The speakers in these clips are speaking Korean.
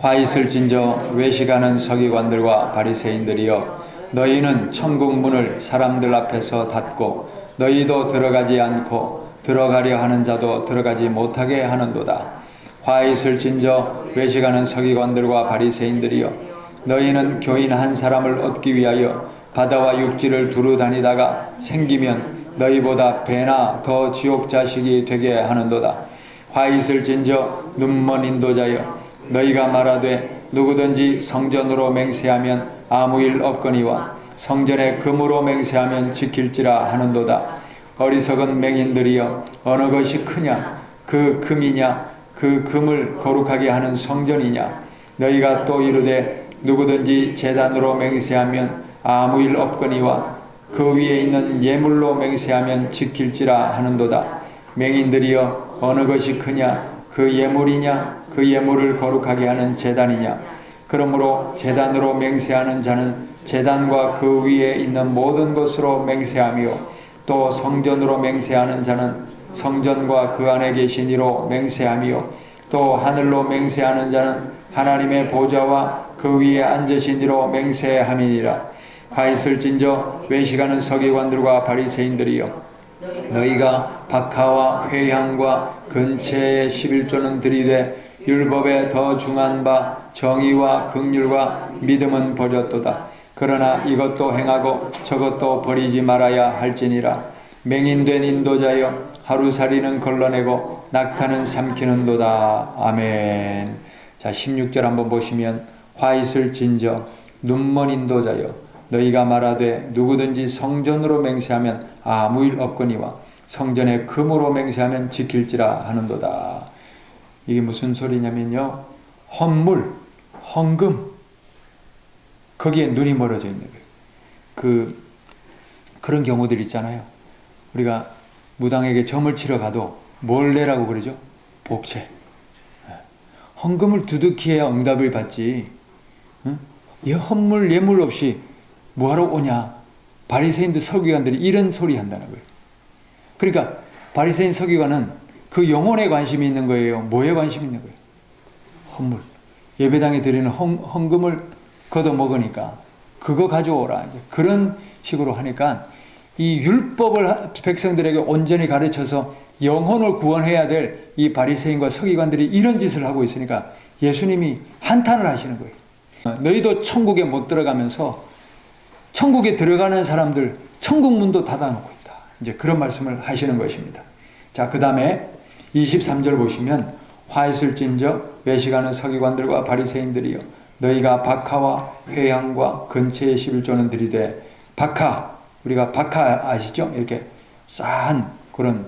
화 있을진저 외식하는 서기관들과 바리새인들이여 너희는 천국 문을 사람들 앞에서 닫고 너희도 들어가지 않고 들어가려 하는 자도 들어가지 못하게 하는도다. 화 있을진저 외식하는 서기관들과 바리새인들이여 너희는 교인 한 사람을 얻기 위하여 바다와 육지를 두루 다니다가 생기면 너희보다 배나 더 지옥 자식이 되게 하는도다. 화 있을진저 눈먼 인도자여 너희가 말하되 누구든지 성전으로 맹세하면 아무 일 없거니와 성전에 금으로 맹세하면 지킬지라 하는도다. 어리석은 맹인들이여 어느 것이 크냐? 그 금이냐? 그 금을 거룩하게 하는 성전이냐? 너희가 또 이르되 누구든지 재단으로 맹세하면 아무 일 없거니와 그 위에 있는 예물로 맹세하면 지킬지라 하는도다. 맹인들이여 어느 것이 크냐 그 예물이냐? 그 예물을 거룩하게 하는 재단이냐? 그러므로 재단으로 맹세하는 자는 재단과 그 위에 있는 모든 것으로 맹세하며 또 성전으로 맹세하는 자는 성전과 그 안에 계신 이로 맹세하며 또 하늘로 맹세하는 자는 하나님의 보좌와 그 위에 앉으신 이로 맹세함이니라. 하있을진저 외식하는 서기관들과 바리새인들이여 너희가 박하와 회향과 근체의 11조는 들이되 율법에 더 중한 바 정의와 극률과 믿음은 버렸도다. 그러나 이것도 행하고 저것도 버리지 말아야 할지니라. 맹인된 인도자여 하루살이는 걸러내고 낙타는 삼키는도다. 아멘. 자 16절 한번 보시면 화 있을 진저 눈먼 인도자여 너희가 말하되 누구든지 성전으로 맹세하면 아무 일 없거니와 성전에 금으로 맹세하면 지킬지라 하는도다. 이게 무슨 소리냐면요. 헌물, 헌금 거기에 눈이 멀어져 있는 거예요. 그 그런 경우들 있잖아요. 우리가 무당에게 점을 치러 가도 뭘 내라고 그러죠? 복채. 헌금을 두둑히 해야 응답을 받지. 응? 이 헌물 예물 없이 뭐하러 오냐? 바리새인들 서기관들이 이런 소리 한다는 거예요. 그러니까 바리새인 서기관은 그 영혼에 관심이 있는 거예요. 뭐에 관심이 있는 거예요? 헌물. 예배당에 드리는 헌, 헌금을 걷어 먹으니까 그거 가져오라. 그런 식으로 하니까 이 율법을 백성들에게 온전히 가르쳐서 영혼을 구원해야 될 이 바리새인과 서기관들이 이런 짓을 하고 있으니까 예수님이 한탄을 하시는 거예요. 너희도 천국에 못 들어가면서 천국에 들어가는 사람들 천국 문도 닫아놓고 있다. 이제 그런 말씀을 하시는 것입니다. 자, 그 다음에 23절 보시면 화 있을진저 외식하는 서기관들과 바리새인들이여 너희가 박하와 회향과 근처의 11조는 들이되 박하 우리가 박하 아시죠? 이렇게 싸한 그런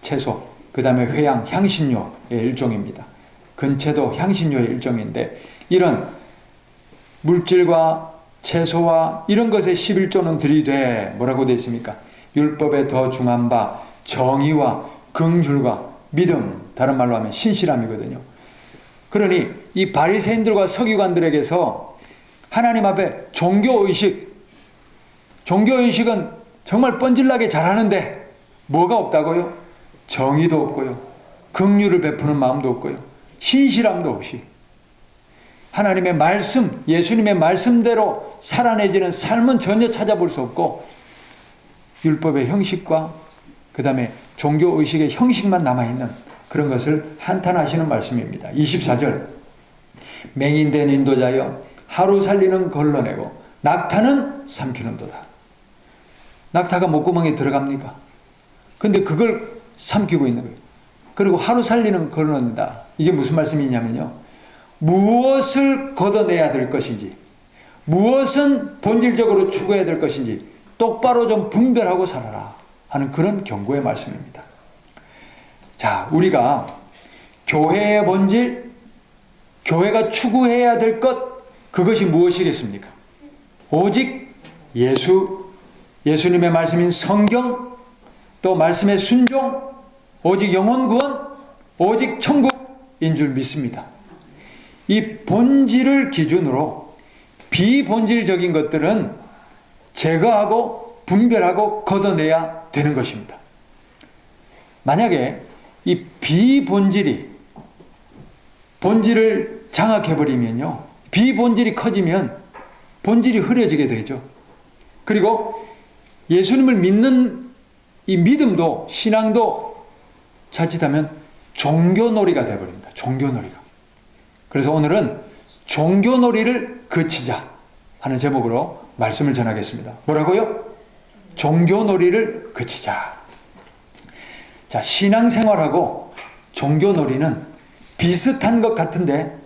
채소 그 다음에 회향 향신료의 일종입니다. 근체도 향신료의 일종인데 이런 물질과 채소와 이런 것에 11조는 들이되 뭐라고 되어 있습니까? 율법에 더 중한 바 정의와 긍휼과 믿음 다른 말로 하면 신실함이거든요. 그러니 이 바리새인들과 서기관들에게서 하나님 앞에 종교 의식 종교 의식은 정말 뻔질나게 잘하는데 뭐가 없다고요? 정의도 없고요. 긍휼을 베푸는 마음도 없고요. 신실함도 없이 하나님의 말씀, 예수님의 말씀대로 살아내지는 삶은 전혀 찾아볼 수 없고 율법의 형식과 그 다음에 종교 의식의 형식만 남아있는 그런 것을 한탄하시는 말씀입니다. 24절 맹인된 인도자여 하루 살리는 걸러내고 낙타는 삼키는도다. 낙타가 목구멍에 들어갑니까? 근데 그걸 삼키고 있는 거예요. 그리고 하루 살리는 걸어낸다. 이게 무슨 말씀이냐면요. 무엇을 걷어내야 될 것인지, 무엇은 본질적으로 추구해야 될 것인지 똑바로 좀 분별하고 살아라 하는 그런 경고의 말씀입니다. 자, 우리가 교회의 본질, 교회가 추구해야 될 것, 그것이 무엇이겠습니까? 오직 예수, 예수님의 말씀인 성경, 또 말씀의 순종, 오직 영혼 구원, 오직 천국인 줄 믿습니다. 이 본질을 기준으로 비본질적인 것들은 제거하고 분별하고 걷어내야 되는 것입니다. 만약에 이 비본질이 본질을 장악해버리면요. 비본질이 커지면 본질이 흐려지게 되죠. 그리고 예수님을 믿는 이 믿음도 신앙도 자칫하면 종교놀이가 되어버립니다. 종교놀이가. 그래서 오늘은 종교놀이를 그치자 하는 제목으로 말씀을 전하겠습니다. 뭐라고요? 종교놀이를 그치자. 자, 신앙생활하고 종교놀이는 비슷한 것 같은데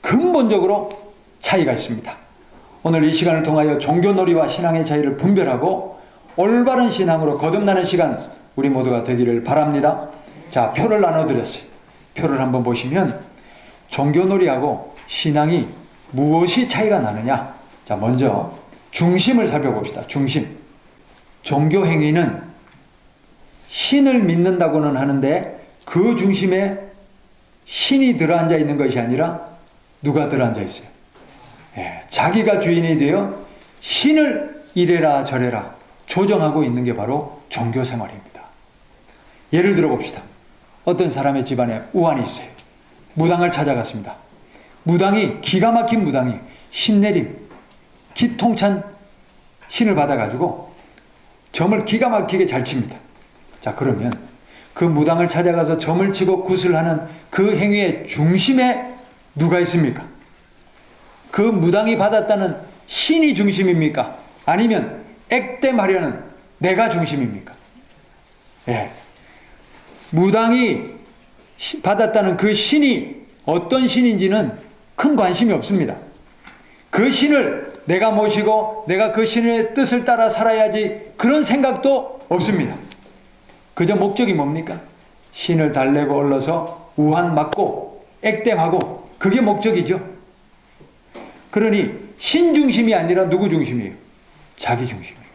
근본적으로 차이가 있습니다. 오늘 이 시간을 통하여 종교놀이와 신앙의 차이를 분별하고 올바른 신앙으로 거듭나는 시간 우리 모두가 되기를 바랍니다. 자, 표를 나눠드렸어요. 표를 한번 보시면 종교놀이하고 신앙이 무엇이 차이가 나느냐? 자, 먼저 중심을 살펴봅시다. 중심. 종교 행위는 신을 믿는다고는 하는데 그 중심에 신이 들어앉아 있는 것이 아니라 누가 들어앉아 있어요? 예, 자기가 주인이 되어 신을 이래라 저래라 조정하고 있는 게 바로 종교 생활입니다. 예를 들어 봅시다. 어떤 사람의 집안에 우환이 있어요. 무당을 찾아갔습니다. 무당이 기가 막힌 무당이 신내림, 기통찬 신을 받아가지고 점을 기가 막히게 잘 칩니다. 자 그러면 그 무당을 찾아가서 점을 치고 구슬하는 그 행위의 중심에 누가 있습니까? 그 무당이 받았다는 신이 중심입니까? 아니면 액땜하려는 내가 중심입니까? 예. 무당이 시- 받았다는 그 신이 어떤 신인지는 큰 관심이 없습니다. 그 신을 내가 모시고 내가 그 신의 뜻을 따라 살아야지 그런 생각도 없습니다. 그저 목적이 뭡니까? 신을 달래고 올라서 우한 맞고 액땜하고 그게 목적이죠. 그러니 신 중심이 아니라 누구 중심이에요? 자기 중심이에요.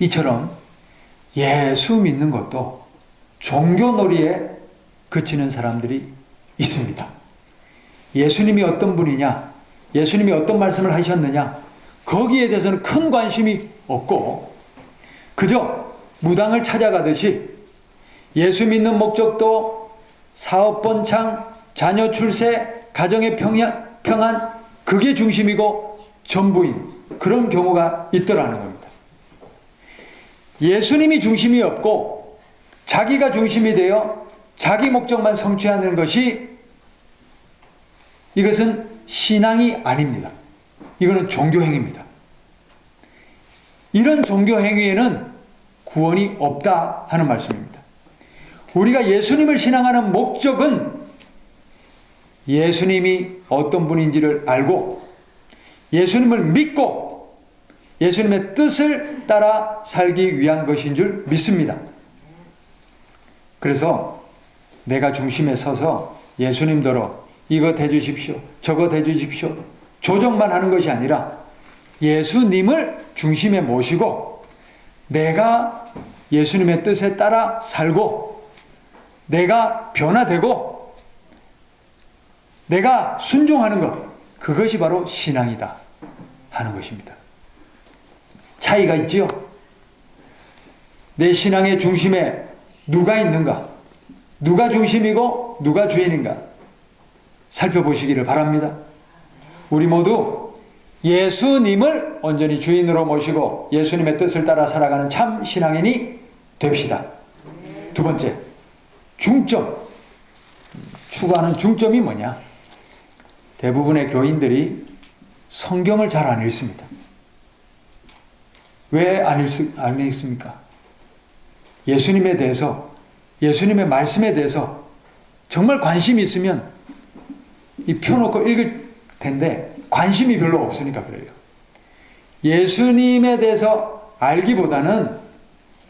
이처럼 예수 믿는 것도 종교놀이에 그치는 사람들이 있습니다. 예수님이 어떤 분이냐, 예수님이 어떤 말씀을 하셨느냐, 거기에 대해서는 큰 관심이 없고, 그저 무당을 찾아가듯이 예수 믿는 목적도 사업 번창, 자녀 출세, 가정의 평안, 그게 중심이고 전부인 그런 경우가 있더라는 겁니다. 예수님이 중심이 없고 자기가 중심이 되어 자기 목적만 성취하는 것이 이것은 신앙이 아닙니다. 이거는 종교행위입니다. 이런 종교행위에는 구원이 없다 하는 말씀입니다. 우리가 예수님을 신앙하는 목적은 예수님이 어떤 분인지를 알고 예수님을 믿고 예수님의 뜻을 따라 살기 위한 것인 줄 믿습니다. 그래서 내가 중심에 서서 예수님더러 이것 해주십시오. 저것 해주십시오. 조정만 하는 것이 아니라 예수님을 중심에 모시고 내가 예수님의 뜻에 따라 살고 내가 변화되고 내가 순종하는 것 그것이 바로 신앙이다 하는 것입니다. 차이가 있지요. 내 신앙의 중심에 누가 있는가? 누가 중심이고 누가 주인인가? 살펴보시기를 바랍니다. 우리 모두 예수님을 온전히 주인으로 모시고 예수님의 뜻을 따라 살아가는 참 신앙인이 됩시다. 두 번째, 중점. 추구하는 중점이 뭐냐? 대부분의 교인들이 성경을 잘 안 읽습니다. 왜 안 읽습니까? 예수님에 대해서, 예수님의 말씀에 대해서 정말 관심이 있으면 이 펴놓고 읽을 텐데 관심이 별로 없으니까 그래요. 예수님에 대해서 알기보다는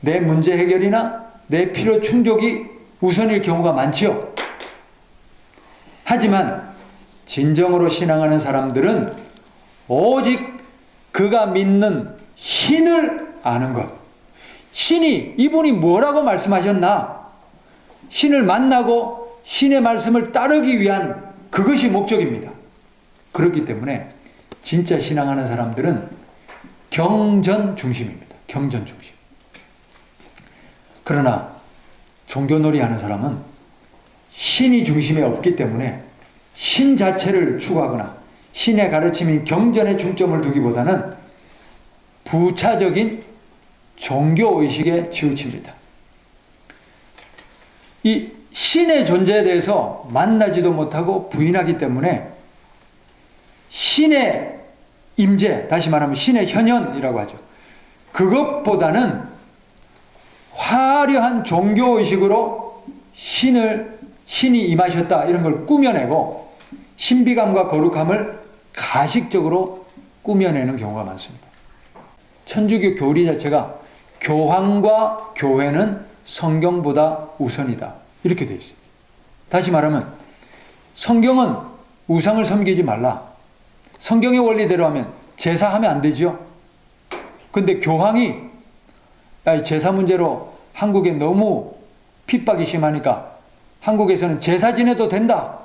내 문제 해결이나 내 필요 충족이 우선일 경우가 많지요. 하지만 진정으로 신앙하는 사람들은 오직 그가 믿는 신을 아는 것. 신이 이분이 뭐라고 말씀하셨나? 신을 만나고 신의 말씀을 따르기 위한 그것이 목적입니다. 그렇기 때문에 진짜 신앙하는 사람들은 경전 중심입니다. 경전 중심. 그러나 종교놀이 하는 사람은 신이 중심에 없기 때문에 신 자체를 추구하거나 신의 가르침인 경전에 중점을 두기보다는 부차적인 종교 의식에 치우칩니다. 이 신의 존재에 대해서 만나지도 못하고 부인하기 때문에 신의 임재, 다시 말하면 신의 현현이라고 하죠. 그것보다는 화려한 종교 의식으로 신을 신이 임하셨다 이런 걸 꾸며내고 신비감과 거룩함을 가식적으로 꾸며내는 경우가 많습니다. 천주교 교리 자체가 교황과 교회는 성경보다 우선이다. 이렇게 되어 있어요. 다시 말하면 성경은 우상을 섬기지 말라. 성경의 원리대로 하면 제사하면 안 되지요. 근데 교황이 제사 문제로 한국에 너무 핍박이 심하니까 한국에서는 제사 지내도 된다.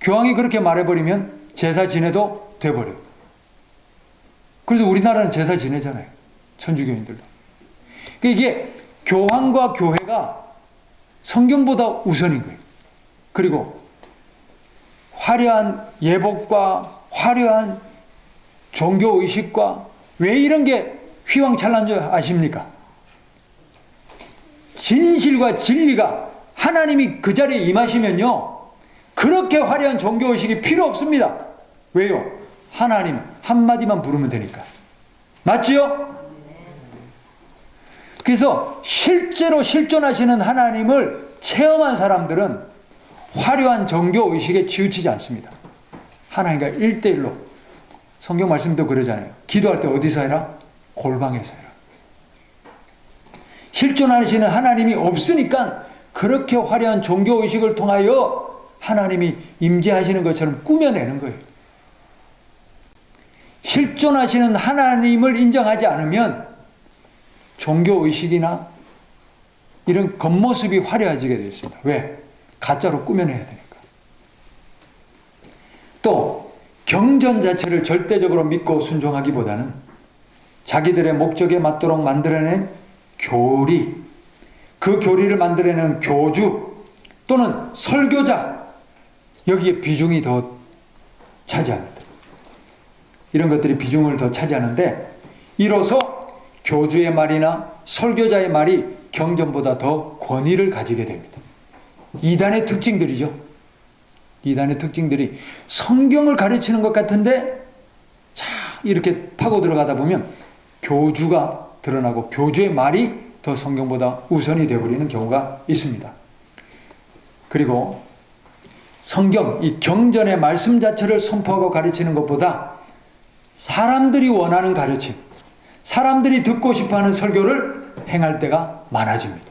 교황이 그렇게 말해버리면 제사 지내도 돼버려요. 그래서 우리나라는 제사 지내잖아요. 천주교인들도. 그러니까 이게 교황과 교회가 성경보다 우선인 거예요. 그리고 화려한 예복과 화려한 종교 의식과 왜 이런 게 휘황찬란한 줄 아십니까? 진실과 진리가 하나님이 그 자리에 임하시면요. 그렇게 화려한 종교 의식이 필요 없습니다. 왜요? 하나님 한마디만 부르면 되니까. 맞지요? 그래서 실제로 실존하시는 하나님을 체험한 사람들은 화려한 종교 의식에 치우치지 않습니다. 하나님과 일대일로 성경 말씀도 그러잖아요. 기도할 때 어디서 해라? 골방에서 해라. 실존하시는 하나님이 없으니까 그렇게 화려한 종교 의식을 통하여 하나님이 임재하시는 것처럼 꾸며내는 거예요. 실존하시는 하나님을 인정하지 않으면 종교 의식이나 이런 겉모습이 화려해지게 되어 있습니다. 왜? 가짜로 꾸며내야 되니까. 또 경전 자체를 절대적으로 믿고 순종하기보다는 자기들의 목적에 맞도록 만들어낸 교리, 그 교리를 만들어내는 교주 또는 설교자 여기에 비중이 더 차지합니다. 이런 것들이 비중을 더 차지하는데 이로써 교주의 말이나 설교자의 말이 경전보다 더 권위를 가지게 됩니다. 이단의 특징들이죠. 이단의 특징들이 성경을 가르치는 것 같은데 자 이렇게 파고 들어가다 보면 교주가 드러나고 교주의 말이 더 성경보다 우선이 되어버리는 경우가 있습니다. 그리고 성경, 이 경전의 말씀 자체를 선포하고 가르치는 것보다 사람들이 원하는 가르침, 사람들이 듣고 싶어 하는 설교를 행할 때가 많아집니다.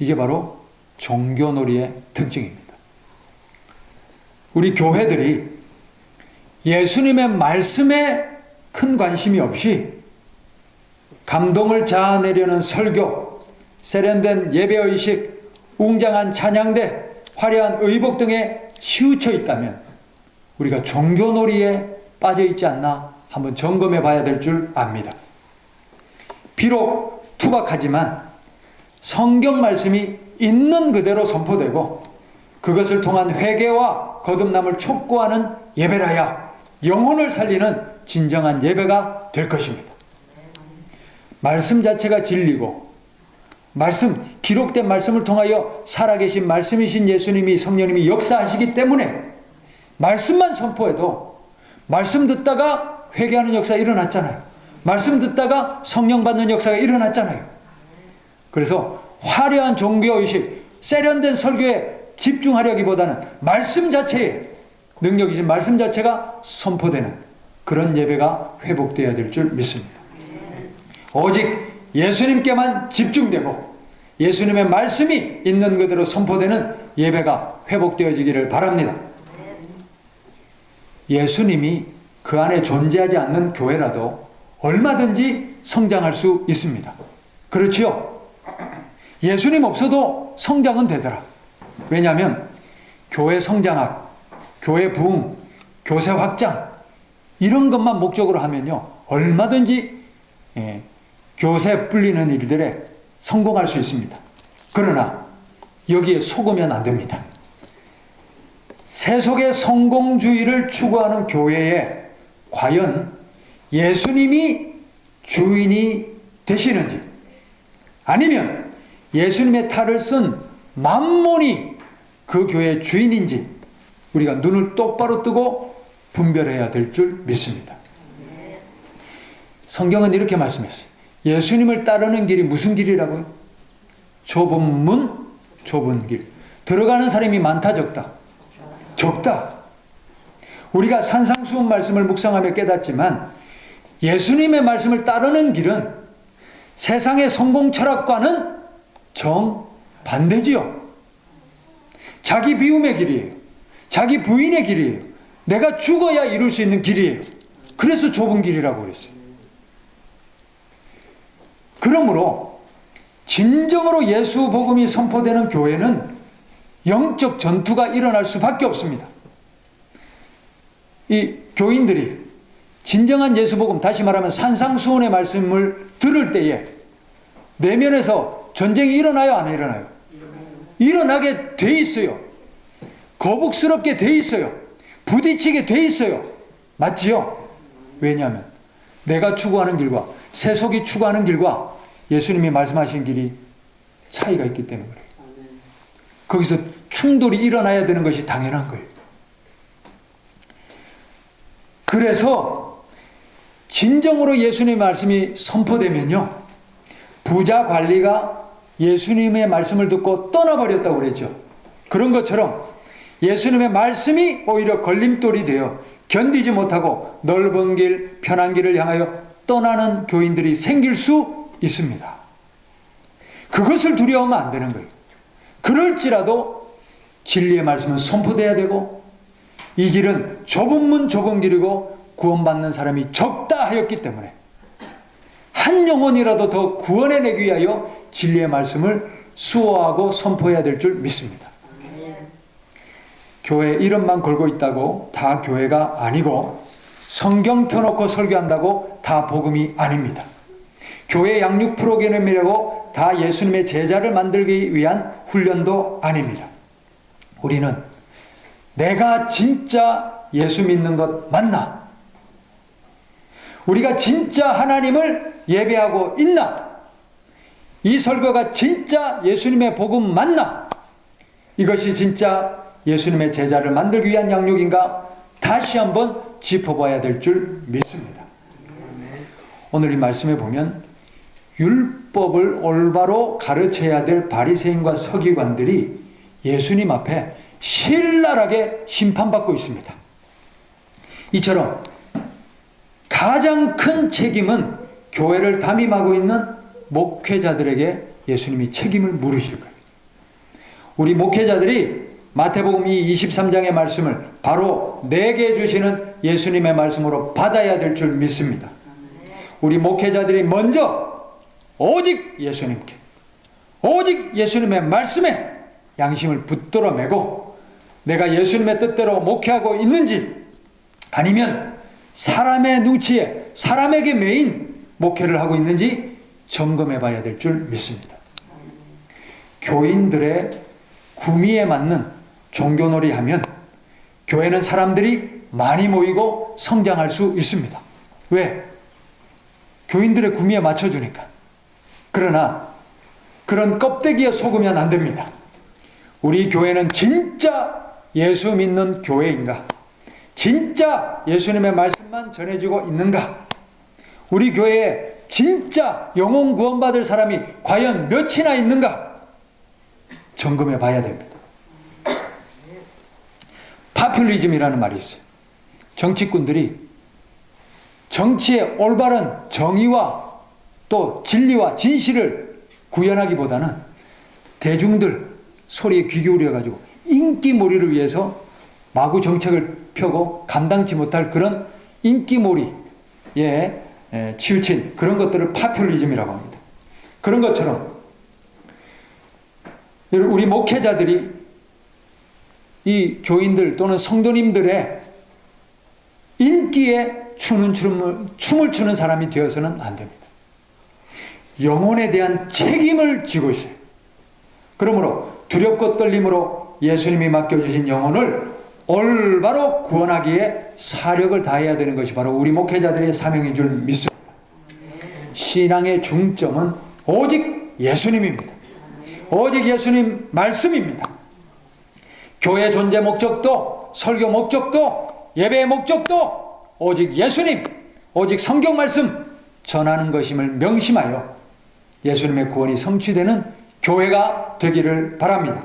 이게 바로 종교놀이의 특징입니다. 우리 교회들이 예수님의 말씀에 큰 관심이 없이 감동을 자아내려는 설교, 세련된 예배의식, 웅장한 찬양대, 화려한 의복 등에 치우쳐 있다면 우리가 종교놀이에 빠져 있지 않나 한번 점검해 봐야 될 줄 압니다. 비록 투박하지만 성경 말씀이 있는 그대로 선포되고 그것을 통한 회개와 거듭남을 촉구하는 예배라야 영혼을 살리는 진정한 예배가 될 것입니다. 말씀 자체가 진리고 말씀 기록된 말씀을 통하여 살아계신 말씀이신 예수님이 성령님이 역사하시기 때문에 말씀만 선포해도 말씀 듣다가 회개하는 역사 일어났잖아요. 말씀 듣다가 성령 받는 역사가 일어났잖아요. 그래서 화려한 종교 의식, 세련된 설교에 집중하려기보다는 말씀 자체에 능력이신 말씀 자체가 선포되는 그런 예배가 회복되어야 될 줄 믿습니다. 오직 예수님께만 집중되고 예수님의 말씀이 있는 그대로 선포되는 예배가 회복되어지기를 바랍니다. 예수님이 그 안에 존재하지 않는 교회라도 얼마든지 성장할 수 있습니다. 그렇지요? 예수님 없어도 성장은 되더라. 왜냐하면 교회 성장학, 교회 부흥, 교세 확장 이런 것만 목적으로 하면요 얼마든지 예, 교세 불리는 일들에 성공할 수 있습니다. 그러나 여기에 속으면 안 됩니다. 세속의 성공주의를 추구하는 교회에 과연 예수님이 주인이 되시는지 아니면 예수님의 탈을 쓴 만몬이 그 교회의 주인인지 우리가 눈을 똑바로 뜨고 분별해야 될 줄 믿습니다. 성경은 이렇게 말씀했어요. 예수님을 따르는 길이 무슨 길이라고요? 좁은 문, 좁은 길. 들어가는 사람이 많다, 적다? 적다. 우리가 산상수훈 말씀을 묵상하며 깨닫지만 예수님의 말씀을 따르는 길은 세상의 성공 철학과는 정 반대지요. 자기 비움의 길이에요. 자기 부인의 길이에요. 내가 죽어야 이룰 수 있는 길이에요. 그래서 좁은 길이라고 그랬어요. 그러므로 진정으로 예수 복음이 선포되는 교회는 영적 전투가 일어날 수밖에 없습니다. 이 교인들이 진정한 예수 복음 다시 말하면 산상수훈의 말씀을 들을 때에 내면에서 전쟁이 일어나요, 안 일어나요? 일어나게 돼 있어요. 거북스럽게 돼 있어요. 부딪히게 돼 있어요. 맞지요? 왜냐하면 내가 추구하는 길과 세속이 추구하는 길과 예수님이 말씀하신 길이 차이가 있기 때문에 그래요. 거기서 충돌이 일어나야 되는 것이 당연한 거예요. 그래서 진정으로 예수님의 말씀이 선포되면요. 부자 관리가 예수님의 말씀을 듣고 떠나버렸다고 그랬죠. 그런 것처럼 예수님의 말씀이 오히려 걸림돌이 되어 견디지 못하고 넓은 길, 편한 길을 향하여 떠나는 교인들이 생길 수 있습니다. 그것을 두려워하면 안 되는 거예요. 그럴지라도 진리의 말씀은 선포돼야 되고 이 길은 좁은 문 좁은 길이고 구원받는 사람이 적다 하였기 때문에 한 영혼이라도 더 구원해내기 위하여 진리의 말씀을 수호하고 선포해야 될 줄 믿습니다. 교회 이름만 걸고 있다고 다 교회가 아니고 성경 펴놓고 설교한다고 다 복음이 아닙니다. 교회 양육 프로그램이라고 다 예수님의 제자를 만들기 위한 훈련도 아닙니다. 우리는 내가 진짜 예수 믿는 것 맞나? 우리가 진짜 하나님을 예배하고 있나? 이 설교가 진짜 예수님의 복음 맞나? 이것이 진짜 예수님의 제자를 만들기 위한 양육인가? 다시 한번 짚어봐야 될 줄 믿습니다. 오늘 이 말씀에 보면 율법을 올바로 가르쳐야 될 바리새인과 서기관들이 예수님 앞에 신랄하게 심판받고 있습니다. 이처럼 가장 큰 책임은 교회를 담임하고 있는 목회자들에게 예수님이 책임을 물으실 거예요. 우리 목회자들이 마태복음 이 23장의 말씀을 바로 내게 주시는 예수님의 말씀으로 받아야 될 줄 믿습니다. 우리 목회자들이 먼저 오직 예수님께 오직 예수님의 말씀에 양심을 붙들어 매고 내가 예수님의 뜻대로 목회하고 있는지 아니면 사람의 눈치에 사람에게 매인 목회를 하고 있는지 점검해 봐야 될 줄 믿습니다. 교인들의 구미에 맞는 종교놀이 하면 교회는 사람들이 많이 모이고 성장할 수 있습니다. 왜? 교인들의 구미에 맞춰주니까. 그러나 그런 껍데기에 속으면 안 됩니다. 우리 교회는 진짜 예수 믿는 교회인가? 진짜 예수님의 말씀만 전해지고 있는가? 우리 교회에 진짜 영혼 구원받을 사람이 과연 몇이나 있는가? 점검해 봐야 됩니다. 파퓰리즘이라는 말이 있어요. 정치꾼들이 정치의 올바른 정의와 또 진리와 진실을 구현하기보다는 대중들 소리에 귀 기울여 가지고 인기몰이를 위해서 마구 정책을 펴고 감당치 못할 그런 인기몰이에 치우친 그런 것들을 파퓰리즘이라고 합니다. 그런 것처럼 우리 목회자들이 이 교인들 또는 성도님들의 인기에 추는 춤을, 춤을 추는 사람이 되어서는 안 됩니다. 영혼에 대한 책임을 지고 있어요. 그러므로 두렵고 떨림으로 예수님이 맡겨주신 영혼을 올바로 구원하기에 사력을 다해야 되는 것이 바로 우리 목회자들의 사명인 줄 믿습니다. 신앙의 중점은 오직 예수님입니다. 오직 예수님 말씀입니다. 교회 존재 목적도 설교 목적도 예배의 목적도 오직 예수님, 오직 성경 말씀 전하는 것임을 명심하여 예수님의 구원이 성취되는 교회가 되기를 바랍니다.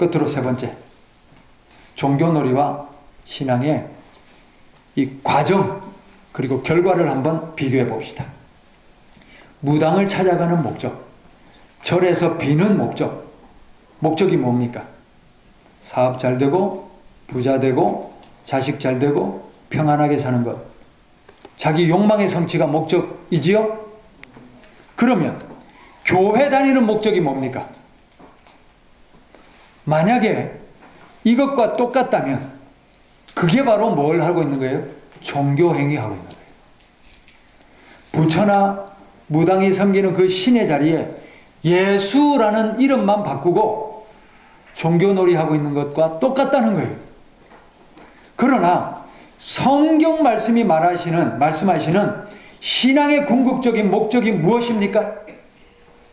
끝으로 세 번째. 종교놀이와 신앙의 이 과정 그리고 결과를 한번 비교해 봅시다. 무당을 찾아가는 목적, 절에서 비는 목적, 목적이 뭡니까? 사업 잘 되고, 부자 되고, 자식 잘 되고, 평안하게 사는 것. 자기 욕망의 성취가 목적이지요? 그러면 교회 다니는 목적이 뭡니까? 만약에 이것과 똑같다면 그게 바로 뭘 하고 있는 거예요? 종교 행위 하고 있는 거예요. 부처나 무당이 섬기는 그 신의 자리에 예수라는 이름만 바꾸고 종교놀이 하고 있는 것과 똑같다는 거예요. 그러나 성경 말씀이 말하시는 말씀하시는 신앙의 궁극적인 목적이 무엇입니까?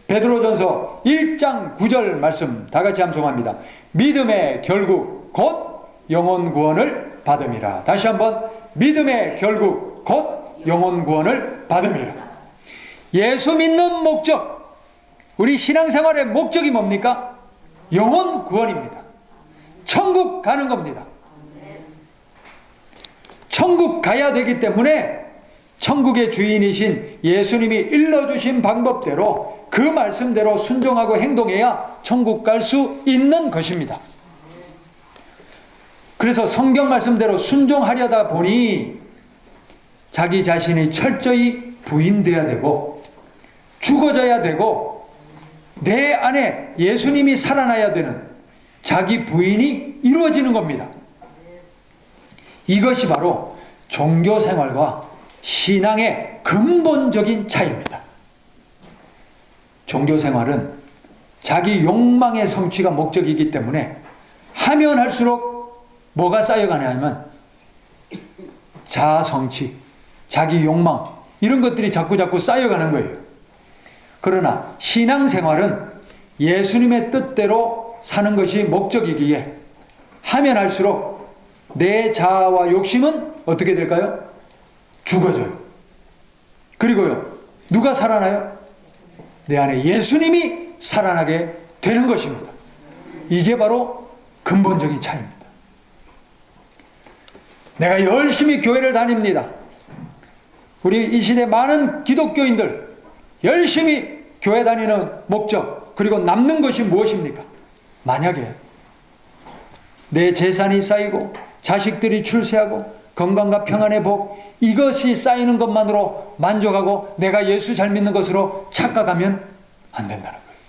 베드로전서 1장 9절 말씀 다 같이 함송합니다. 믿음의 결국 곧 영혼 구원을 받음이라. 다시 한번 믿음의 결국 곧 영혼 구원을 받음이라. 예수 믿는 목적, 우리 신앙생활의 목적이 뭡니까? 영혼 구원입니다. 천국 가는 겁니다. 천국 가야 되기 때문에 천국의 주인이신 예수님이 일러주신 방법대로 그 말씀대로 순종하고 행동해야 천국 갈 수 있는 것입니다. 그래서 성경 말씀대로 순종하려다 보니 자기 자신이 철저히 부인돼야 되고 죽어져야 되고 내 안에 예수님이 살아나야 되는 자기 부인이 이루어지는 겁니다. 이것이 바로 종교 생활과 신앙의 근본적인 차이입니다. 종교 생활은 자기 욕망의 성취가 목적이기 때문에 하면 할수록 뭐가 쌓여가냐 하면 자아 성취, 자기 욕망 이런 것들이 자꾸 자꾸 쌓여가는 거예요. 그러나 신앙 생활은 예수님의 뜻대로 사는 것이 목적이기에 하면 할수록 내 자아와 욕심은 어떻게 될까요? 죽어져요. 그리고요, 누가 살아나요? 내 안에 예수님이 살아나게 되는 것입니다. 이게 바로 근본적인 차이입니다. 내가 열심히 교회를 다닙니다. 우리 이 시대 많은 기독교인들 열심히 교회 다니는 목적 그리고 남는 것이 무엇입니까? 만약에 내 재산이 쌓이고 자식들이 출세하고 건강과 평안의 복 이것이 쌓이는 것만으로 만족하고 내가 예수 잘 믿는 것으로 착각하면 안 된다는 거예요.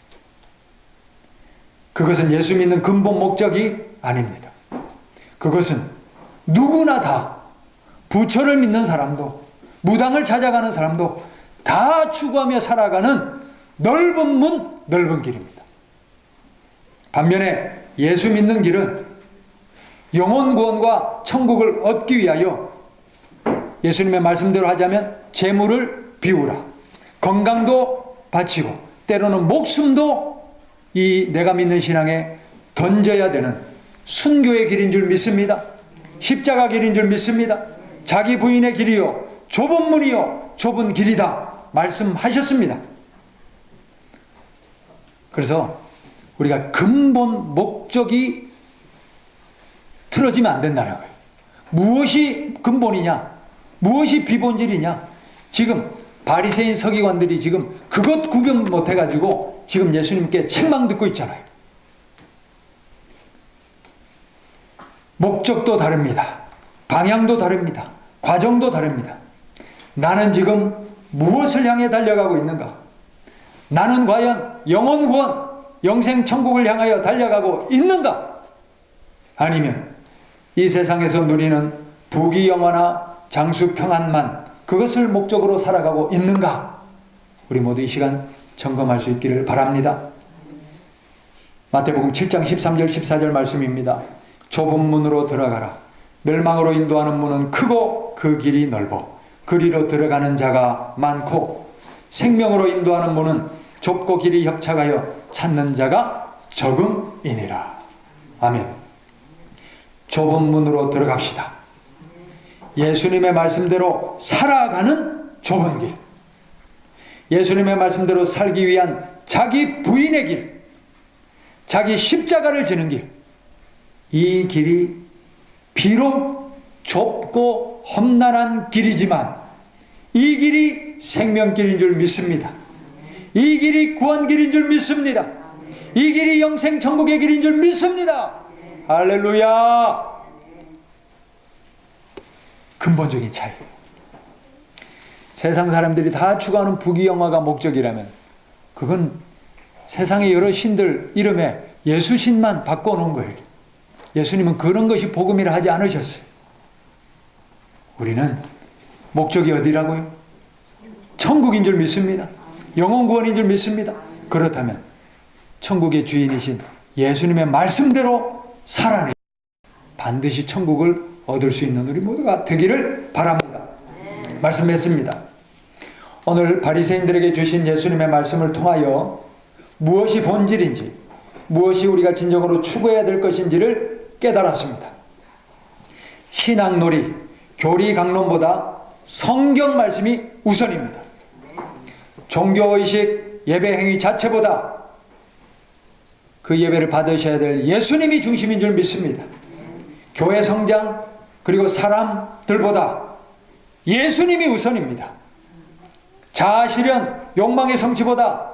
그것은 예수 믿는 근본 목적이 아닙니다. 그것은 누구나 다 부처를 믿는 사람도 무당을 찾아가는 사람도 다 추구하며 살아가는 넓은 문, 넓은 길입니다. 반면에 예수 믿는 길은 영혼 구원과 천국을 얻기 위하여 예수님의 말씀대로 하자면 재물을 비우라. 건강도 바치고 때로는 목숨도 이 내가 믿는 신앙에 던져야 되는 순교의 길인 줄 믿습니다. 십자가 길인 줄 믿습니다. 자기 부인의 길이요 좁은 문이요 좁은 길이다 말씀하셨습니다. 그래서 우리가 근본 목적이 틀어지면 안 된다는 거예요. 무엇이 근본이냐? 무엇이 비본질이냐? 지금 바리새인 서기관들이 지금 그것 구분 못 해 가지고 지금 예수님께 책망 듣고 있잖아요. 목적도 다릅니다. 방향도 다릅니다. 과정도 다릅니다. 나는 지금 무엇을 향해 달려가고 있는가? 나는 과연 영원 구원, 영생 천국을 향하여 달려가고 있는가? 아니면 이 세상에서 누리는 부귀 영화나 장수 평안만 그것을 목적으로 살아가고 있는가? 우리 모두 이 시간 점검할 수 있기를 바랍니다. 마태복음 7장 13절 14절 말씀입니다. 좁은 문으로 들어가라. 멸망으로 인도하는 문은 크고 그 길이 넓어 그리로 들어가는 자가 많고 생명으로 인도하는 문은 좁고 길이 협착하여 찾는 자가 적음이니라. 아멘. 좁은 문으로 들어갑시다. 예수님의 말씀대로 살아가는 좁은 길. 예수님의 말씀대로 살기 위한 자기 부인의 길. 자기 십자가를 지는 길. 이 길이 비록 좁고 험난한 길이지만 이 길이 생명길인 줄 믿습니다. 이 길이 구원길인 줄 믿습니다. 이 길이 영생 천국의 길인 줄 믿습니다. 할렐루야! 근본적인 차이. 세상 사람들이 다 추구하는 부귀영화가 목적이라면 그건 세상의 여러 신들 이름에 예수신만 바꿔놓은 거예요. 예수님은 그런 것이 복음이라 하지 않으셨어요. 우리는 목적이 어디라고요? 천국인 줄 믿습니다. 영원 구원인 줄 믿습니다. 그렇다면 천국의 주인이신 예수님의 말씀대로 살아내 반드시 천국을 얻을 수 있는 우리 모두가 되기를 바랍니다. 말씀했습니다. 오늘 바리새인들에게 주신 예수님의 말씀을 통하여 무엇이 본질인지 무엇이 우리가 진정으로 추구해야 될 것인지를 깨달았습니다. 신앙놀이, 교리 강론보다 성경 말씀이 우선입니다. 종교의식, 예배 행위 자체보다 그 예배를 받으셔야 될 예수님이 중심인 줄 믿습니다. 교회 성장, 그리고 사람들보다 예수님이 우선입니다. 자아실현, 욕망의 성취보다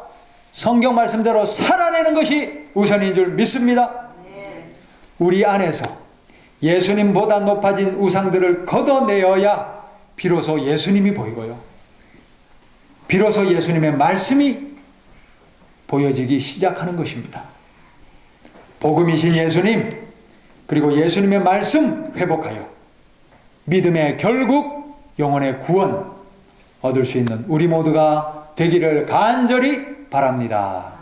성경 말씀대로 살아내는 것이 우선인 줄 믿습니다. 우리 안에서 예수님보다 높아진 우상들을 걷어내어야 비로소 예수님이 보이고요. 비로소 예수님의 말씀이 보여지기 시작하는 것입니다. 복음이신 예수님, 그리고 예수님의 말씀 회복하여 믿음의 결국 영혼의 구원 얻을 수 있는 우리 모두가 되기를 간절히 바랍니다.